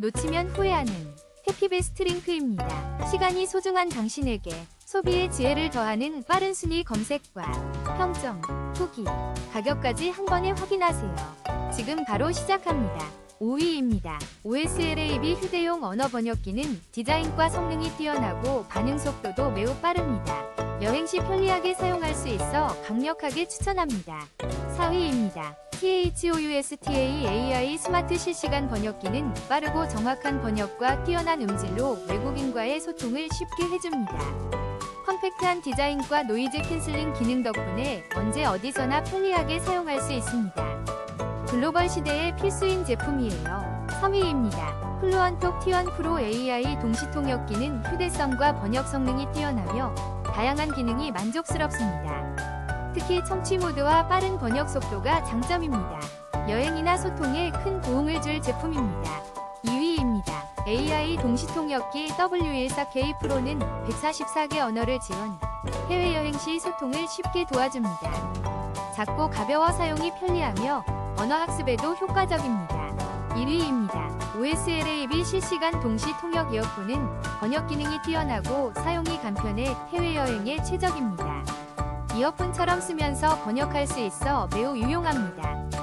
놓치면 후회하는 해피베스트 링크입니다. 시간이 소중한 당신에게 소비의 지혜를 더하는 빠른 순위 검색과 평점, 후기, 가격까지 한 번에 확인하세요. 지금 바로 시작합니다. 5위입니다. OSLAB 휴대용 언어 번역기는 디자인과 성능이 뛰어나고 반응 속도도 매우 빠릅니다. 여행 시 편리하게 사용할 수 있어 강력하게 추천합니다. 4위입니다. THOUSTA AI 스마트 실시간 번역기는 빠르고 정확한 번역과 뛰어난 음질로 외국인과의 소통을 쉽게 해줍니다. 컴팩트한 디자인과 노이즈 캔슬링 기능 덕분에 언제 어디서나 편리하게 사용할 수 있습니다. 글로벌 시대의 필수인 제품이에요. 3위입니다. 플루언톡 T1 프로 AI 동시 통역기는 휴대성과 번역 성능이 뛰어나며 다양한 기능이 만족스럽습니다. 특히 청취 모드와 빠른 번역 속도가 장점입니다. 여행이나 소통에 큰 도움을 줄 제품입니다. 2위입니다. AI 동시 통역기 W14K 프로는 144개 언어를 지원, 해외여행 시 소통을 쉽게 도와줍니다. 작고 가벼워 사용이 편리하며 언어 학습에도 효과적입니다. 1위입니다. OSLAB 실시간 동시 통역 이어폰은 번역 기능이 뛰어나고 사용이 간편해 해외여행에 최적입니다. 이어폰처럼 쓰면서 번역할 수 있어 매우 유용합니다.